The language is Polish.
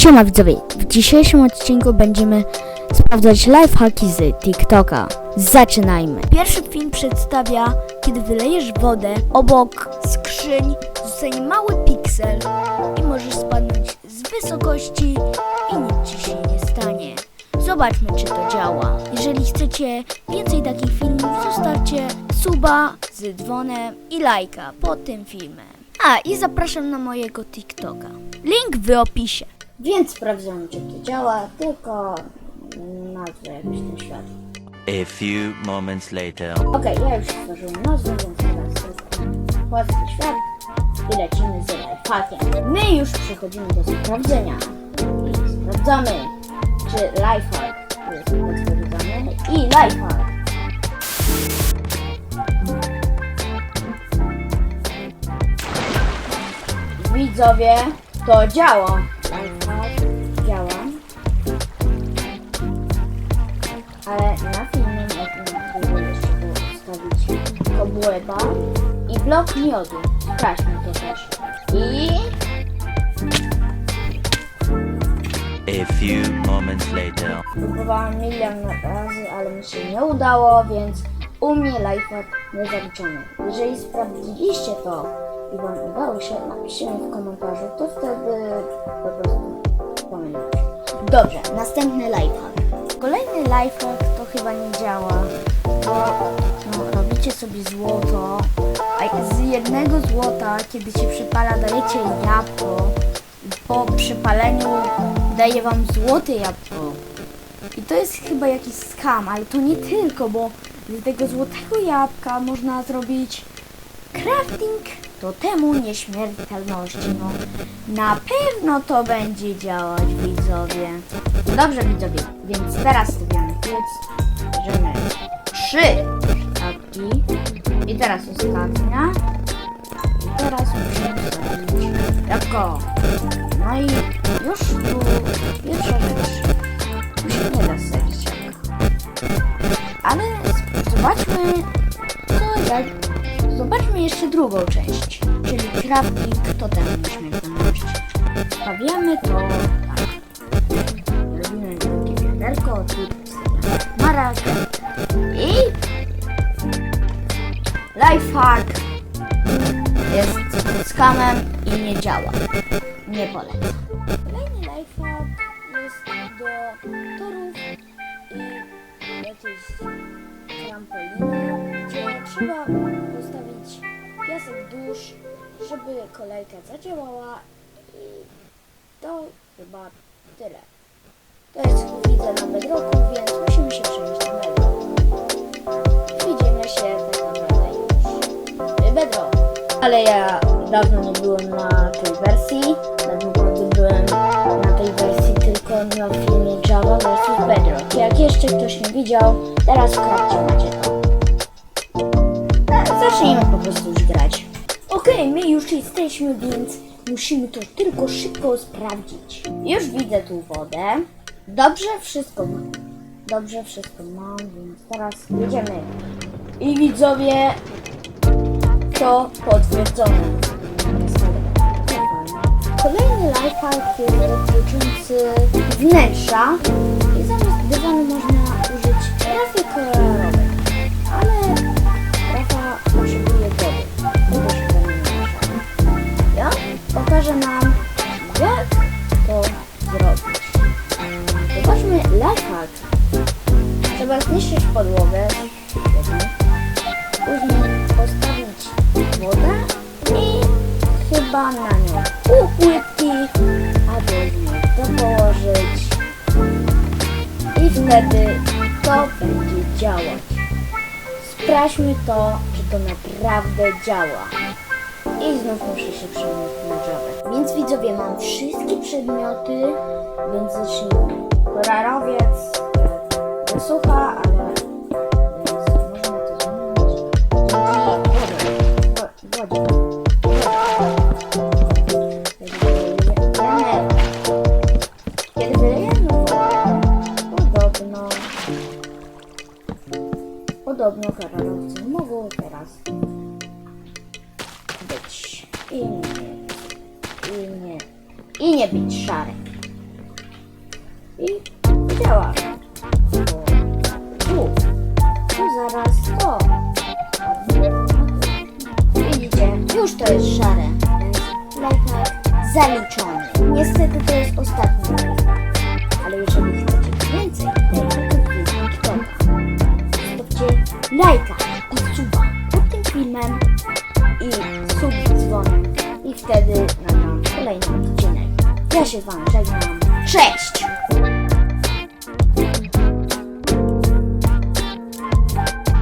Siema widzowie, w dzisiejszym odcinku będziemy sprawdzać lifehacki z TikToka. Zaczynajmy. Pierwszy film przedstawia, kiedy wylejesz wodę obok skrzyń, zostanie mały piksel i możesz spadnąć z wysokości i nic ci się nie stanie. Zobaczmy, czy to działa. Jeżeli chcecie więcej takich filmów, zostawcie suba z dzwonem i lajka pod tym filmem. A, i zapraszam na mojego TikToka. Link w opisie. Więc sprawdzamy, czy to działa, tylko nazwę jakoś ten świat. A few moments later. Okej, ja już stworzyłem nazwę, więc teraz tylko płasky świat i lecimy z lifehackiem. My już przechodzimy do sprawdzenia. I sprawdzamy, czy lifehack jest potwierdzony i lifehack. Widzowie, to działa. Lifehack działa. Ale na filmie można było jeszcze postawić kobłęba i blok miodu. Sprawdźmy to też. I A few moments later. próbowałam milion razy, ale mi się nie udało, więc u mnie lifehack nie zaliczony. Jeżeli sprawdziliście to i wam udało się, napiszcie mi w komentarzu, to wtedy po prostu pomyliłem. Dobrze, następny lifehack. Kolejny lifehack to chyba nie działa, bo no, robicie sobie złoto, a z jednego złota, kiedy się przypala, dajecie jabłko po przypaleniu daje wam złote jabłko. I to jest chyba jakiś skam, ale to nie tylko, bo z tego złotego jabłka można zrobić crafting totemu nieśmiertelności. No, na pewno to będzie działać, widzowie. Dobrze, widzowie, więc teraz stawiamy piec. Bierzemy trzy sztabki. I teraz ostatnia. I teraz musimy zrobić jabłko. No i już tu pierwsza rzecz. Tu się nie da jabłka. Ale zobaczmy, co jak Zobaczmy jeszcze drugą część, crafting totem śmiertelności. Stawiamy to tak. Robimy takie wiaderko, tu marak i lifehack jest skamem i nie działa. Nie polecam. Kolejny lifehack jest do torów i jakiejś trampoliny, gdzie trzeba postawić piasek dusz, żeby kolejka zadziałała i to chyba tyle. To jest widzę na bedrocku, więc musimy się przenieść na bedrock. Widzimy się tak naprawdę już. Ale ja dawno nie byłem na tej wersji, dawno byłem na tej wersji tylko na filmie Java vs Bedrock. Jak jeszcze ktoś nie widział, teraz w karcie macie to. Zacznijmy po prostu już grać. Okej, my już jesteśmy, więc musimy to tylko szybko sprawdzić. Już widzę tu wodę. Dobrze wszystko mam. Dobrze wszystko mam, więc teraz jedziemy. I widzowie, to potwierdzone. Kolejny lifehack jest dotyczący wnętrza. I zamiast dywanu można użyć rafy. Lifehack. Trzeba zniszczyć podłogę. Później postawić wodę i chyba na nią pół płytki, albo z nią to położyć. I wtedy to będzie działać. Sprawdźmy to, czy to naprawdę działa. I znów muszę się przenieść na Java. Więc widzowie, mam wszystkie przedmioty, więc zacznijmy. Kolorowiec, e, wysucha, ale podobno kolorowcy mogą teraz być i nie, i nie, i nie być szare. I działa. Tu. Tu zaraz to. Widzicie, już to jest szare, więc lifehack zaliczony. Niestety to jest ostatni lifehack. Ale jeżeli chcecie więcej lifehacków z TikToka, zostawcie lajka i suba pod tym filmem i sub dzwonek i wtedy nagram kolejny odcinek. Ja się z wami żegnam. Cześć!